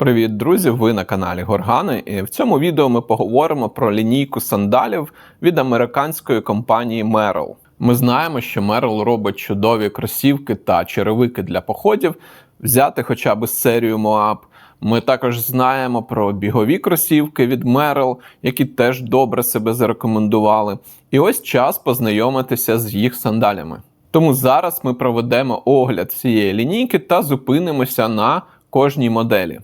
Привіт, друзі! Ви на каналі Горгани. І в цьому відео ми поговоримо про лінійку сандалів від американської компанії Merrell. Ми знаємо, що Merrell робить чудові кросівки та черевики для походів, взяти хоча б серію Moab. Ми також знаємо про бігові кросівки від Merrell, які теж добре себе зарекомендували. І ось час познайомитися з їх сандалями. Тому зараз ми проведемо огляд цієї лінійки та зупинимося на кожній моделі.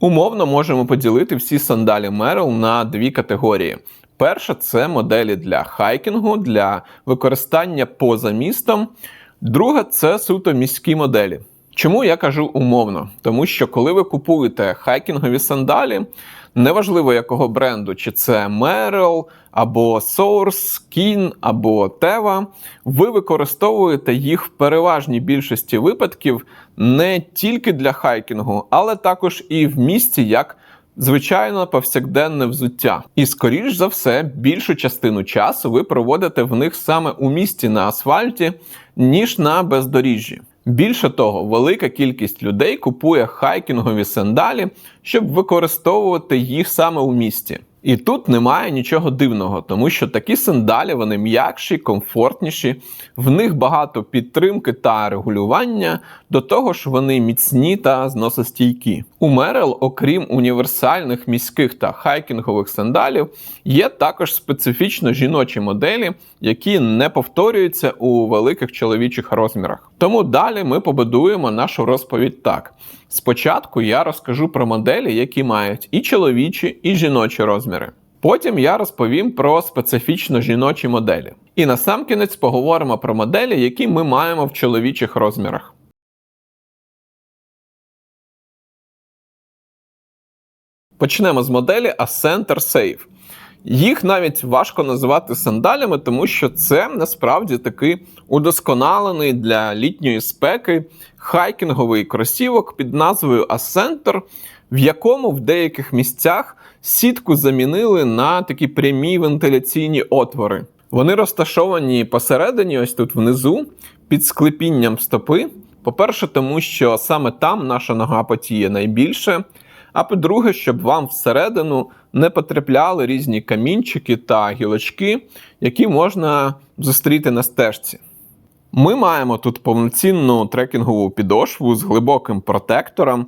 Умовно можемо поділити всі сандалі Merrell на дві категорії. Перша це моделі для хайкінгу, для використання поза містом. Друга це суто міські моделі. Чому я кажу умовно? Тому що коли ви купуєте хайкінгові сандалі, неважливо якого бренду, чи це Merrell, або Source, Keen, або Teva, ви використовуєте їх в переважній більшості випадків не тільки для хайкінгу, але також і в місті як звичайно повсякденне взуття. І, скоріш за все, більшу частину часу ви проводите в них саме у місті на асфальті, ніж на бездоріжжі. Більше того, велика кількість людей купує хайкінгові сандалі, щоб використовувати їх саме у місті. І тут немає нічого дивного, тому що такі сандалі вони м'якші, комфортніші, в них багато підтримки та регулювання, до того ж вони міцні та зносостійкі. У Merrell, окрім універсальних міських та хайкінгових сандалів, є також специфічно жіночі моделі, які не повторюються у великих чоловічих розмірах. Тому далі ми побудуємо нашу розповідь так. Спочатку я розкажу про моделі, які мають і чоловічі, і жіночі розміри. Потім я розповім про специфічно жіночі моделі. І насамкінець поговоримо про моделі, які ми маємо в чоловічих розмірах. Почнемо з моделі Ascenter Safe. Їх навіть важко називати сандалями, тому що це насправді такий удосконалений для літньої спеки хайкінговий кросівок під назвою Ascenter, в якому в деяких місцях сітку замінили на такі прямі вентиляційні отвори. Вони розташовані посередині, ось тут внизу, під склепінням стопи. По-перше, тому що саме там наша нога потіє найбільше. А по-друге, щоб вам всередину не потрапляли різні камінчики та гілочки, які можна зустріти на стежці. Ми маємо тут повноцінну трекінгову підошву з глибоким протектором.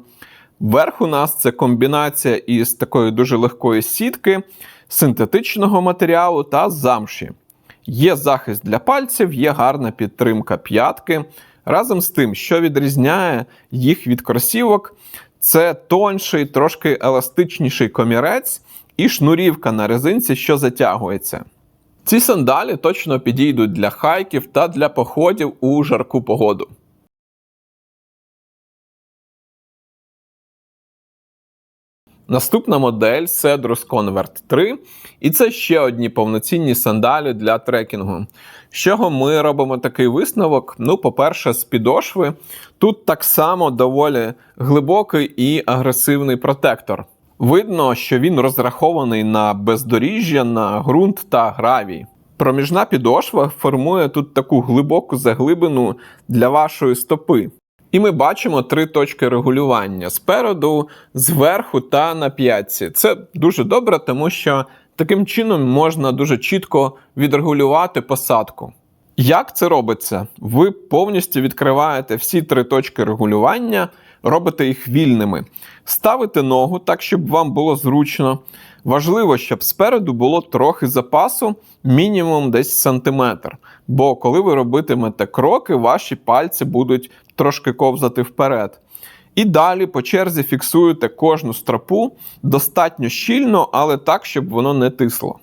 Верх у нас це комбінація із такої дуже легкої сітки, синтетичного матеріалу та замші. Є захист для пальців, є гарна підтримка п'ятки. Разом з тим, що відрізняє їх від кросівок, це тонший, трошки еластичніший комірець і шнурівка на резинці, що затягується. Ці сандалі точно підійдуть для хайків та для походів у жарку погоду. Наступна модель Cedrus Convert 3, і це ще одні повноцінні сандалі для трекінгу. З чого ми робимо такий висновок? Ну, по-перше, з підошви. Тут так само доволі глибокий і агресивний протектор. Видно, що він розрахований на бездоріжжя, на ґрунт та гравій. Проміжна підошва формує тут таку глибоку заглибину для вашої стопи. І ми бачимо три точки регулювання спереду, зверху та на п'ятці. Це дуже добре, тому що таким чином можна дуже чітко відрегулювати посадку. Як це робиться? Ви повністю відкриваєте всі три точки регулювання, робите їх вільними, ставите ногу так, щоб вам було зручно. Важливо, щоб спереду було трохи запасу, мінімум десь сантиметр. Бо коли ви робитимете кроки, ваші пальці будуть трошки ковзати вперед. І далі по черзі фіксуєте кожну стропу достатньо щільно, але так, щоб воно не тисло.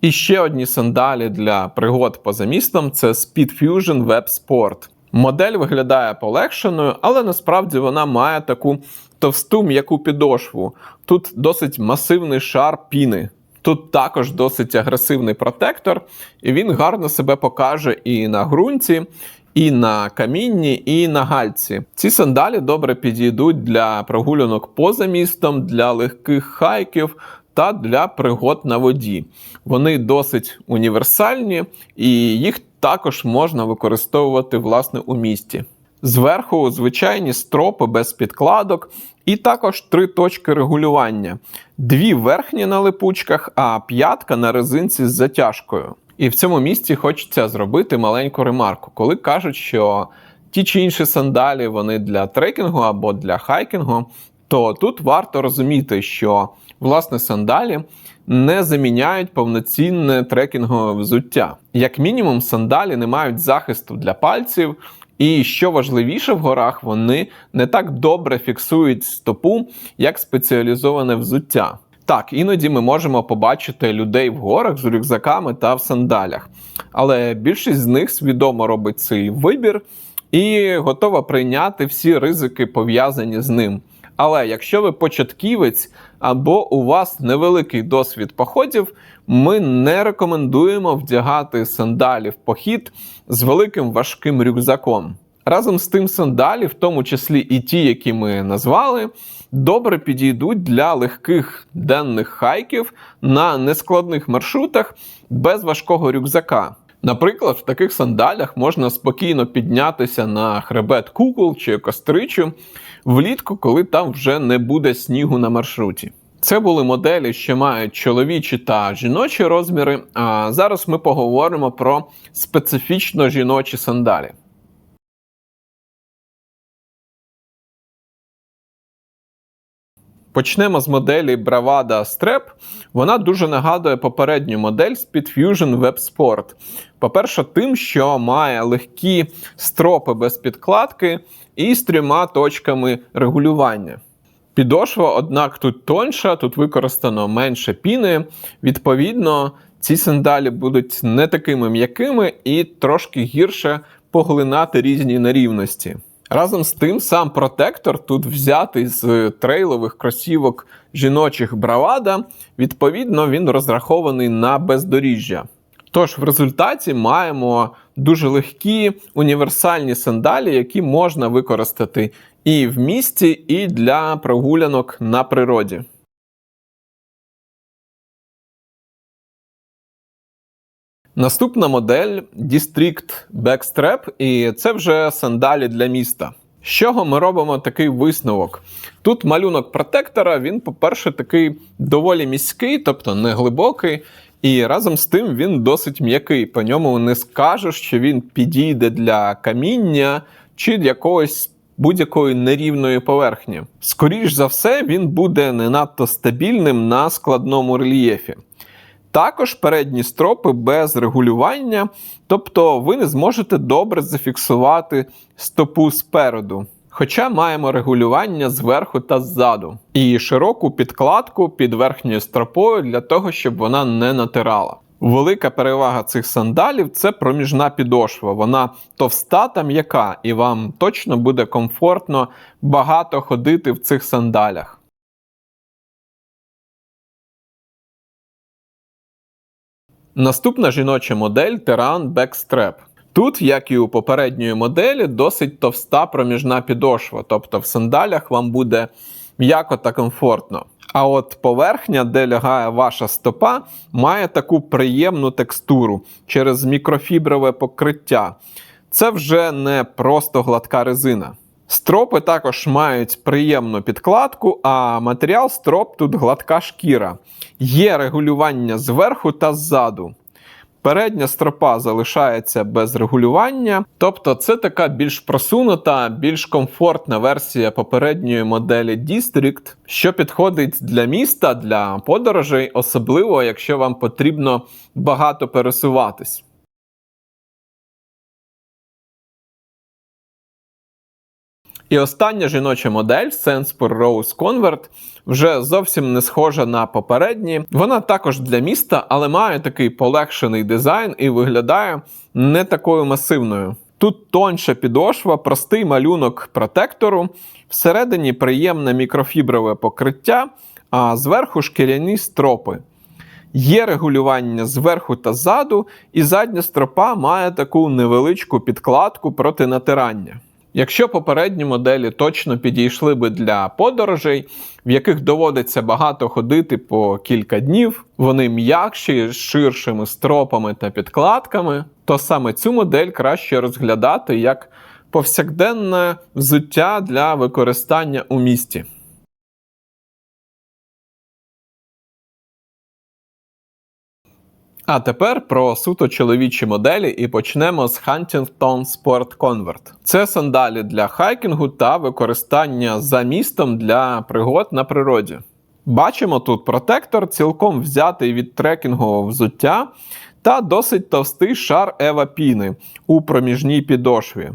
І ще одні сандалі для пригод поза містом це Speed Fusion Web Sport. Модель виглядає полегшеною, але насправді вона має таку товсту м'яку підошву. Тут досить масивний шар піни. Тут також досить агресивний протектор, і він гарно себе покаже і на ґрунті, і на камінні, і на гальці. Ці сандалі добре підійдуть для прогулянок поза містом, для легких хайків та для пригод на воді. Вони досить універсальні і їх також можна використовувати власне у місті. Зверху звичайні стропи без підкладок, і також три точки регулювання: дві верхні на липучках, а п'ятка на резинці з затяжкою. І в цьому місці хочеться зробити маленьку ремарку, коли кажуть, що ті чи інші сандалі вони для трекінгу або для хайкінгу, то тут варто розуміти, що власне сандалі не заміняють повноцінне трекінгове взуття. Як мінімум, сандалі не мають захисту для пальців. І що важливіше в горах, вони не так добре фіксують стопу, як спеціалізоване взуття. Так, іноді ми можемо побачити людей в горах з рюкзаками та в сандалях, але більшість з них свідомо робить цей вибір і готова прийняти всі ризики пов'язані з ним. Але якщо ви початківець або у вас невеликий досвід походів, ми не рекомендуємо вдягати сандалі в похід з великим важким рюкзаком. Разом з тим, сандалі, в тому числі і ті, які ми назвали, добре підійдуть для легких денних хайків на нескладних маршрутах без важкого рюкзака. Наприклад, в таких сандалях можна спокійно піднятися на хребет кукол чи костричу влітку, коли там вже не буде снігу на маршруті. Це були моделі, що мають чоловічі та жіночі розміри. А зараз ми поговоримо про специфічно жіночі сандалі. Почнемо з моделі Bravada Strap. Вона дуже нагадує попередню модель Speed Fusion Web Sport. По-перше, тим, що має легкі стропи без підкладки і з трьома точками регулювання. Підошва, однак, тут тонша, тут використано менше піни. Відповідно, ці сандалі будуть не такими м'якими і трошки гірше поглинати різні нерівності. Разом з тим, сам протектор тут взятий з трейлових кросівок жіночих Бравада, відповідно, він розрахований на бездоріжжя. Тож в результаті маємо дуже легкі універсальні сандалі, які можна використати і в місті, і для прогулянок на природі. Наступна модель District Backstrap, і це вже сандалі для міста. З чого ми робимо такий висновок? Тут малюнок протектора, він, по-перше, такий доволі міський, тобто не глибокий, і разом з тим він досить м'який. По ньому не скажеш, що він підійде для каміння чи для якогось будь-якої нерівної поверхні. Скоріш за все, він буде не надто стабільним на складному рельєфі. Також передні стропи без регулювання, тобто ви не зможете добре зафіксувати стопу спереду. Хоча маємо регулювання зверху та ззаду, і широку підкладку під верхньою стропою для того, щоб вона не натирала. Велика перевага цих сандалів це проміжна підошва. Вона товста та м'яка, і вам точно буде комфортно багато ходити в цих сандалях. Наступна жіноча модель Terran Backstrap. Тут, як і у попередньої моделі, досить товста проміжна підошва, тобто в сандалях вам буде м'яко та комфортно. А от поверхня, де лягає ваша стопа, має таку приємну текстуру через мікрофіброве покриття. Це вже не просто гладка резина. Стропи також мають приємну підкладку, а матеріал строп тут гладка шкіра. Є регулювання зверху та ззаду. Передня стропа залишається без регулювання, тобто це така більш просунута, більш комфортна версія попередньої моделі District, що підходить для міста, для подорожей, особливо якщо вам потрібно багато пересуватись. І остання жіноча модель Senspur Rose Convert вже зовсім не схожа на попередні. Вона також для міста, але має такий полегшений дизайн і виглядає не такою масивною. Тут тонша підошва, простий малюнок протектору, всередині приємне мікрофіброве покриття, а зверху шкіряні стропи. Є регулювання зверху та ззаду, і задня стропа має таку невеличку підкладку проти натирання. Якщо попередні моделі точно підійшли би для подорожей, в яких доводиться багато ходити по кілька днів, вони м'якші з ширшими стропами та підкладками, то саме цю модель краще розглядати як повсякденне взуття для використання у місті. А тепер про суто чоловічі моделі і почнемо з Huntington Sport Convert. Це сандалі для хайкінгу та використання за містом для пригод на природі. Бачимо тут протектор, цілком взятий від трекінгового взуття та досить товстий шар ева піни у проміжній підошві.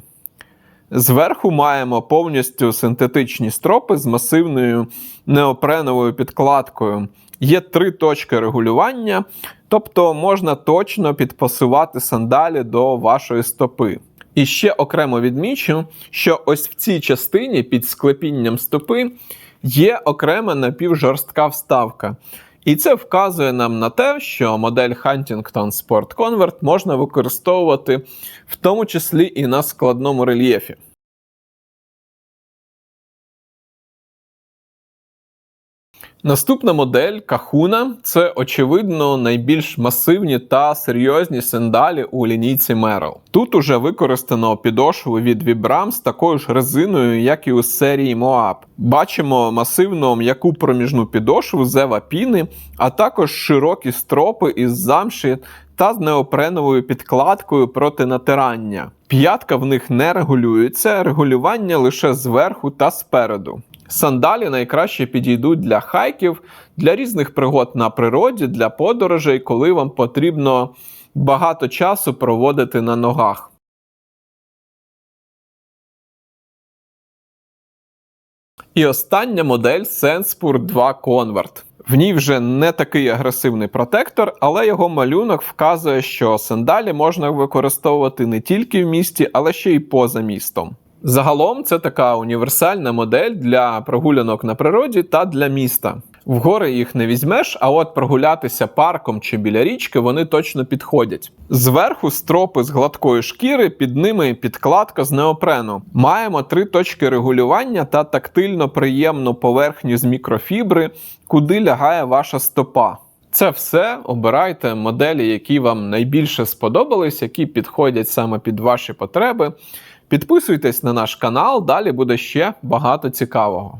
Зверху маємо повністю синтетичні стропи з масивною неопреновою підкладкою. Є три точки регулювання, тобто можна точно підпасувати сандалі до вашої стопи. І ще окремо відмічу, що ось в цій частині під склепінням стопи є окрема напівжорстка вставка. І це вказує нам на те, що модель Huntington Sport Convert можна використовувати в тому числі і на складному рельєфі. Наступна модель Кахуна це очевидно найбільш масивні та серйозні сандалі у лінійці Merrell. Тут уже використано підошву від Vibram з такою ж резиною, як і у серії Moab. Бачимо масивну м'яку проміжну підошву з ева піни, а також широкі стропи із замші та з неопреновою підкладкою проти натирання. П'ятка в них не регулюється, регулювання лише зверху та спереду. Сандалі найкраще підійдуть для хайків, для різних пригод на природі, для подорожей, коли вам потрібно багато часу проводити на ногах. І остання модель Senspur 2 Convert. В ній вже не такий агресивний протектор, але його малюнок вказує, що сандалі можна використовувати не тільки в місті, але ще й поза містом. Загалом це така універсальна модель для прогулянок на природі та для міста. В гори їх не візьмеш, а от прогулятися парком чи біля річки вони точно підходять. Зверху стропи з гладкої шкіри, під ними підкладка з неопрену. Маємо три точки регулювання та тактильно приємну поверхню з мікрофібри, куди лягає ваша стопа. Це все обирайте моделі, які вам найбільше сподобались, які підходять саме під ваші потреби. Підписуйтесь на наш канал, далі буде ще багато цікавого.